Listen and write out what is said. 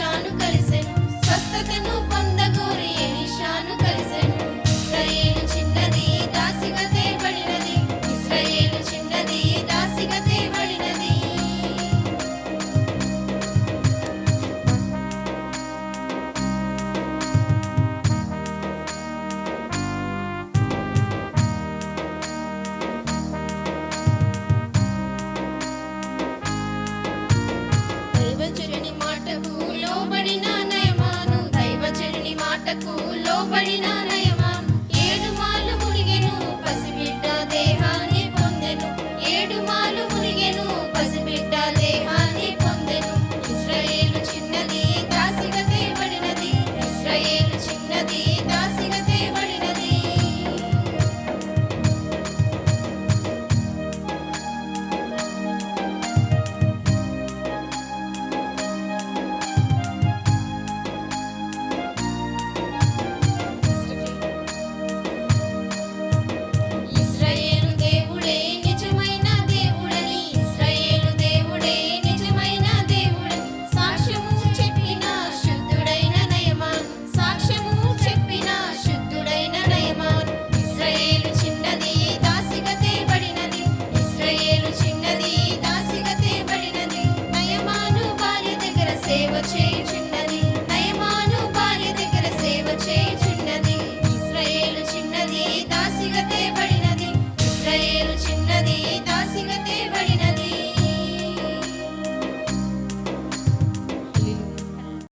పొందగోరి మాటకు లోబడి the change.